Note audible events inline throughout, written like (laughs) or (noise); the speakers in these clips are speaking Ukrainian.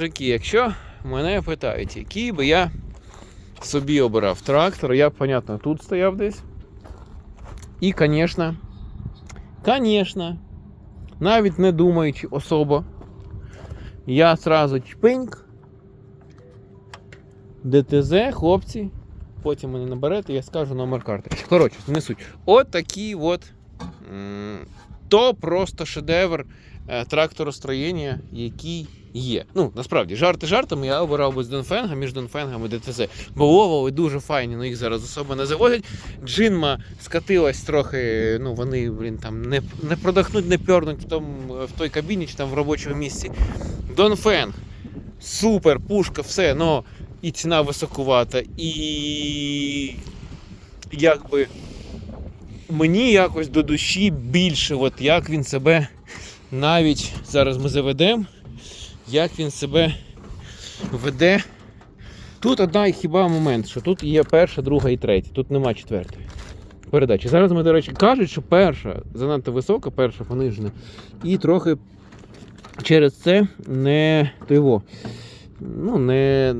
Мужики, якщо мене питають, який би я собі обирав трактор, я понятно, тут стояв десь. І, звісно, звісно, навіть не думаючи особо, я сразу чпиньк. ДТЗ, хлопці. Потім мене наберете, я скажу номер карти. Коротше, не суть. От такий от. То просто шедевр тракторостроєння, який є. Ну, насправді, жарти жартами, я обирав би з Донфенга між Донфенгом і ДТЗ. Бо Ловови дуже файні, ну їх зараз особо не завозять. Джинма скатилась трохи, ну вони, блін, там не, не продохнуть, не пьорнуть в, тому, в той кабіні чи там в робочому місці. Донфенг. Супер, пушка, все, но і ціна високувата, і якби мені якось до душі більше, от як він себе навіть зараз ми заведемо, як він себе веде. Тут одна хіба момент, що тут є перша, друга і третя, тут нема четвертої передачі. Зараз ми, до речі, кажуть, що перша занадто висока, перша понижена, і трохи через це не того. Ну, не,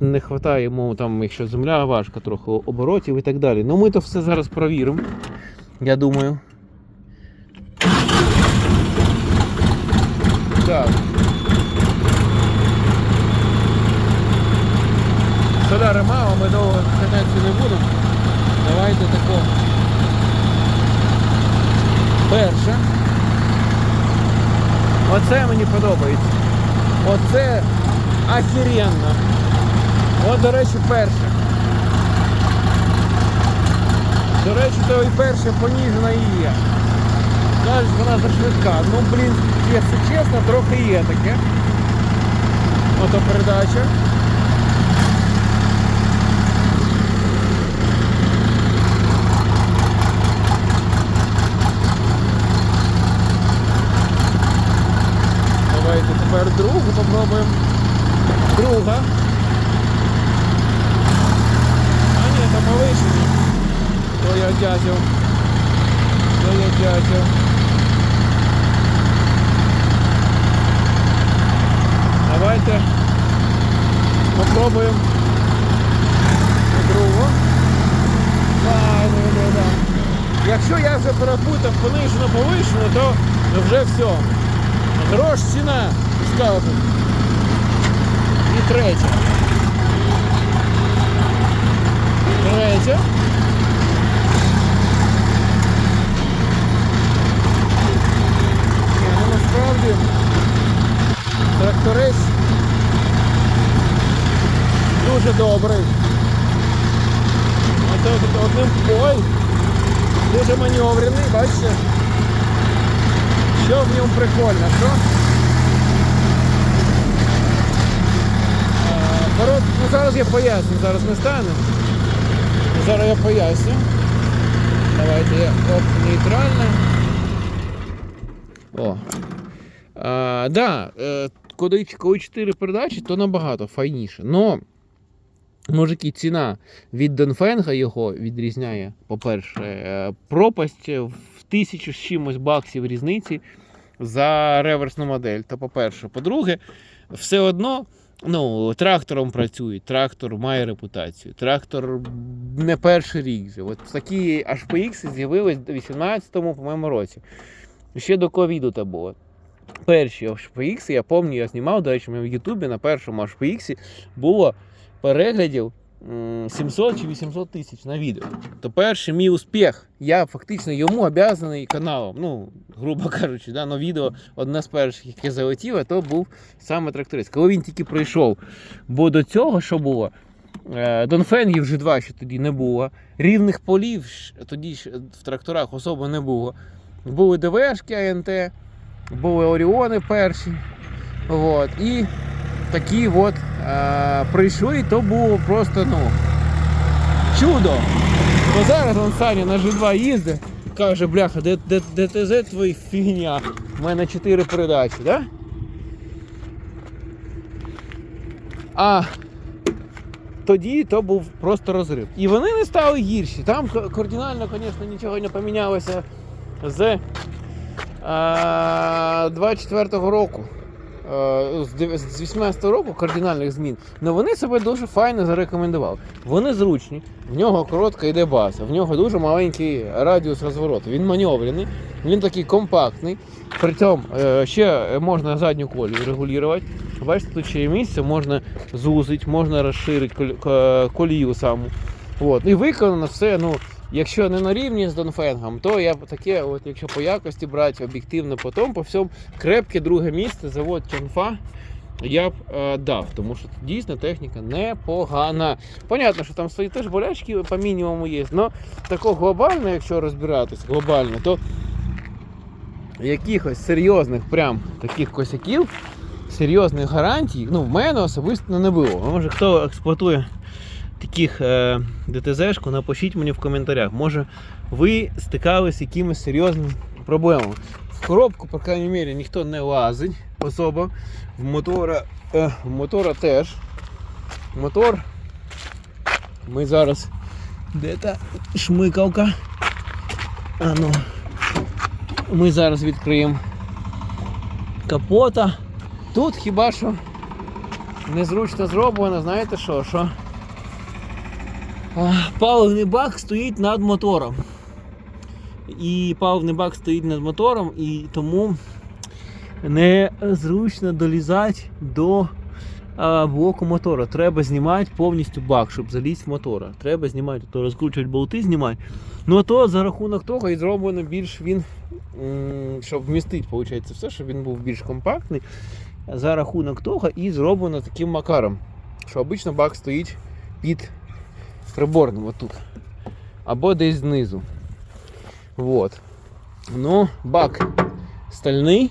не вистачає йому там, якщо земля важка, трохи оборотів і так далі. Ну ми то все зараз провіримо. Я думаю. Так. Соляри мало, ми довго кататися не будемо. Давайте тако. Перше. Оце мені подобається. Оце охеренно. От, до речі, перше. До речі, то і перше поніжена і є. Кажуть, вона зашвидка. Ну, блін, якщо чесно, трохи є таке. Ото передача. Давайте тепер другу попробуємо. Друга. А ні, це повишені. То я дятел. То я дятел. Давайте попробуємо другу. Якщо я вже перепутав понижено повишено, то вже все. Грош ціна скажу. І третя. Третя. Ну насправді тракторець дуже добрий. Оце от одним ой, дуже маневрений, бачите? Що в ньому прикольно, що? Корот- ну, зараз я поясню, зараз ми станемо. Зараз я поясню. Давайте я оп, нейтрально. О. А, да, е, коли, коли 4 передачі, то набагато файніше. Но, мужики, ціна від Донфенга його відрізняє, по-перше, е, пропасть в тисячу з чимось баксів різниці за реверсну модель. То по-перше. По-друге, все одно. Ну, трактором працюють, трактор має репутацію. Трактор не перший рік вже. От такі HPX з'явились в 18-му, по-моєму, році. Ще до ковіду то було. Перші HPX, я пам'ятаю, я знімав, до речі, в Ютубі на першому HPX було переглядів 700 чи 800 тисяч на відео. То перший мій успіх. Я фактично йому обязаний каналом. Ну, грубо (laughs) кажучи, да, но відео одне з перших, яке залетіло, то був саме тракторист. Коли він тільки прийшов. Бо до цього що було? Е, Донфенгів вже два ще тоді не було. Рівних полів тоді ж в тракторах особо не було. Були ДВшки АНТ, були Оріони перші. От. І такі от е, прийшли, то було просто ну, чудо. Бо зараз он Саня на G2 їздить, каже, бляха, ДТЗ твої фігня. У мене 4 передачі, да? А тоді то був просто розрив. І вони не стали гірші. Там ка- кардинально, звісно, нічого не помінялося з 24-го року. з дев- з 18 року кардинальних змін, але вони себе дуже файно зарекомендували. Вони зручні, в нього коротка йде база, в нього дуже маленький радіус розвороту. Він маневрений, він такий компактний. При цьому е, ще можна задню колію регулювати. Бачите, тут ще є місце, можна зузити, можна розширити колію саму. От. І виконано все, ну, якщо не на рівні з Донфенгом, то я таке, от, якщо по якості брати об'єктивно потім, по всьому крепке друге місце, завод Чанфа. Я б е, дав, тому що дійсно техніка непогана. Понятно, що там свої теж болячки по мінімуму є. але такого глобально, якщо розбиратись глобально, то якихось серйозних прям таких косяків, серйозних гарантій, ну, в мене особисто не було. Може, хто експлуатує таких е, ДТЗ-шку, напишіть мені в коментарях. Може, ви стикались з якимись серйозними проблемами. В коробку, по крайній мірі, ніхто не лазить особо. В мотора, е, в мотора теж. Мотор. Ми зараз. Де та шмикалка? А ну. Ми зараз відкриємо капота. Тут хіба що незручно зроблено, знаєте що? що? Паливний бак стоїть над мотором. І паливний бак стоїть над мотором, і тому незручно долізати до блоку мотора. Треба знімати повністю бак, щоб залізти в мотора. Треба знімати, то розкручувати болти, знімати. Ну то за рахунок того і зроблено більш він, щоб вмістити, виходить, все, щоб він був більш компактний. За рахунок того і зроблено таким макаром, що обично бак стоїть під приборним отут. Або десь знизу. Вот. Ну, бак стальний.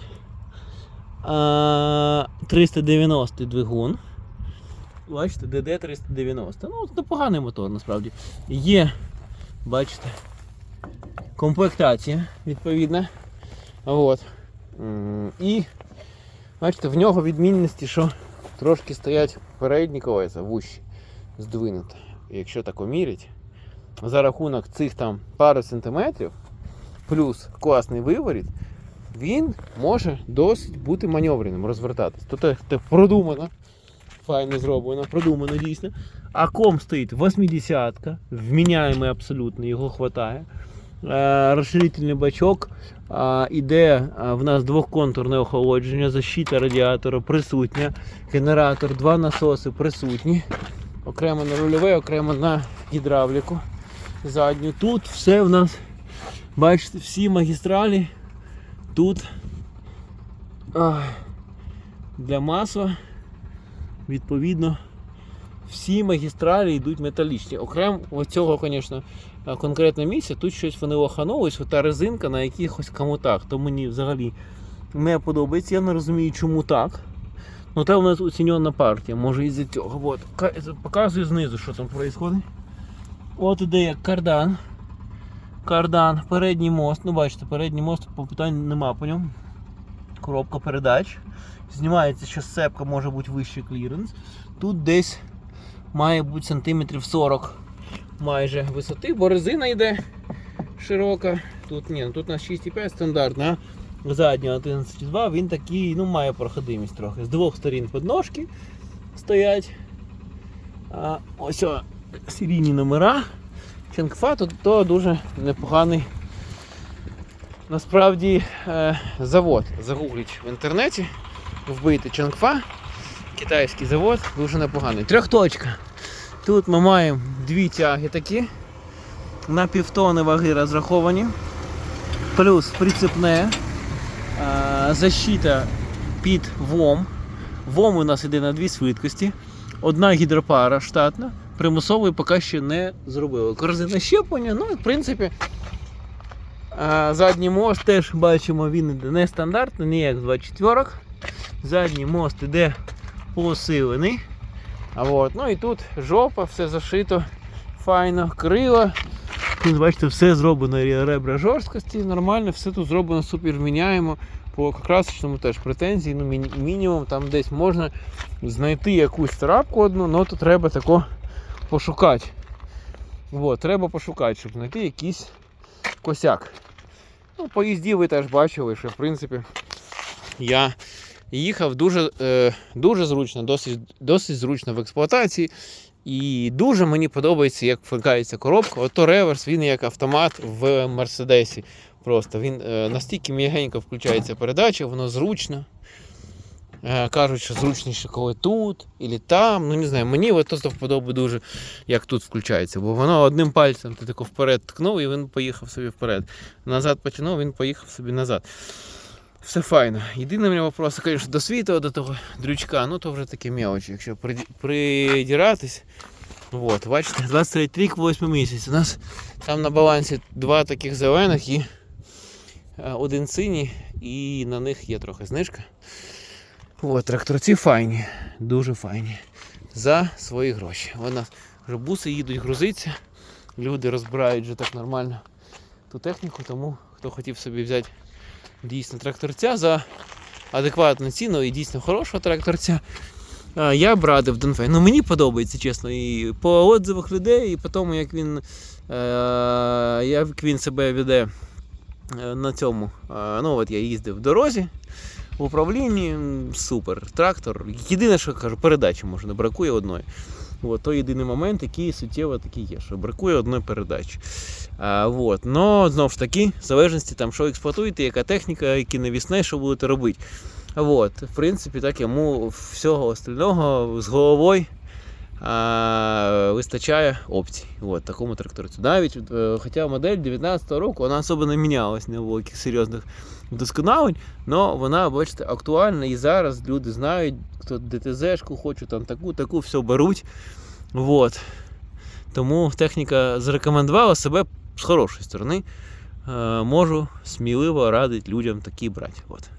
390 двигун. Бачите, DD390. Ну, непоганий мотор насправді. Є, бачите, комплектація відповідна. От. І бачите, в нього відмінності, що трошки стоять передні колеса вущі, здвинуті. Якщо так помірять, за рахунок цих там пару сантиметрів, плюс класний виворіт, він може досить бути маневреним, розвертатись. То те, те продумано, файно зроблено, продумано дійсно. А ком стоїть 80-ка, вміняємий абсолютно, його хватає. Е, Розширительний бачок. Іде в нас двохконтурне охолодження, защита радіатора присутня, генератор, два насоси присутні. Окремо на рульове, окремо на гідравліку задню. Тут все в нас, бачите, всі магістралі. Тут для масла, відповідно, всі магістралі йдуть металічні. Окремо оцього, звісно, конкретне місце, тут щось вони лоханулись, ота резинка на якихось комутах. То мені взагалі не подобається. Я не розумію, чому так. Ну це у нас оцінена партія, може із-за цього. От. Показую знизу, що там відбувається. От іде як кардан. Кардан, передній мост. Ну бачите, передній мост по питань нема по ньому. Коробка передач. Знімається, що сцепка може бути вищий кліренс. Тут десь має бути сантиметрів 40 майже висоти, бо резина йде широка. Тут ні, тут у нас 6,5 стандартна. Задня 11,2, він такий, ну, має проходимість трохи. З двох сторін подножки стоять. А, ось о, серійні номера. Ченгфа то, то дуже непоганий насправді е, завод. Загугліть в інтернеті, вбийте Ченгфа, китайський завод, дуже непоганий. Трьохточка. Тут ми маємо дві тяги такі. На півтони ваги розраховані. Плюс прицепне. Защита під ВОМ. ВОМ у нас іде на дві швидкості. Одна гідропара штатна. Примусової поки що не зробили. Корзина щеплення, ну в принципі. Задній мост теж бачимо, він іде нестандартний, не як з 24 Задній мост іде посилений. А ну і тут жопа, все зашито файно, крила. Тут, бачите, все зроблено ребра жорсткості, нормально, все тут зроблено супер міняємо. По красочному теж претензії, ну міні- мінімум там десь можна знайти якусь царапку одну, але то треба тако пошукати. От, треба пошукати, щоб знайти якийсь косяк. Ну, по ви теж бачили, що в принципі я їхав дуже, е, дуже зручно, досить, досить зручно в експлуатації. І дуже мені подобається, як вмикається коробка. Ото реверс, він як автомат в Мерседесі. Просто він е, настільки м'ягенько включається передача, воно зручно. Е, кажуть, що зручніше, коли тут і там. Ну не знаю, мені от то вподобає дуже, як тут включається, бо воно одним пальцем ти тако вперед ткнув і він поїхав собі вперед. Назад потягнув, він поїхав собі назад. Все файно. Єдине мене вопрос, звісно, до світу, до того дрючка, ну то вже такі мелочі. Якщо приді- придиратись. От, бачите, 23 рік, 8 місяць. У нас там на балансі два таких зелених і один синій, і на них є трохи знижка. От, тракторці файні, дуже файні. За свої гроші. Вона вже буси їдуть грузитися. Люди розбирають вже так нормально ту техніку, тому хто хотів собі взяти дійсно тракторця за адекватну ціну і дійсно хорошого тракторця. Я б радив Донфей. Ну мені подобається, чесно, і по отзивах людей, і по тому, як він, е, як він себе веде е, на цьому. Е, Ну, от я їздив в дорозі. В управлінні супер. Трактор. Єдине, що кажу, передачі може, не бракує одної. От, то єдиний момент, який суттєво такий є, що бракує одної передачі. А, вот. Но знову ж таки, в залежності там, що експлуатуєте, яка техніка, які навісне, що будете робити. Вот. В принципі, так йому всього остального з головою а, вистачає опцій. От, такому тракторцю. Навіть, е, хоча модель 19-го року вона особо не мінялась, не було яких серйозних вдосконалень, але вона, бачите, актуальна і зараз люди знають, хто ДТЗ-шку хоче, там таку, таку, все беруть. Вот. Тому техніка зарекомендувала себе з хорошої сторони. Е, можу сміливо радити людям такі брати. От.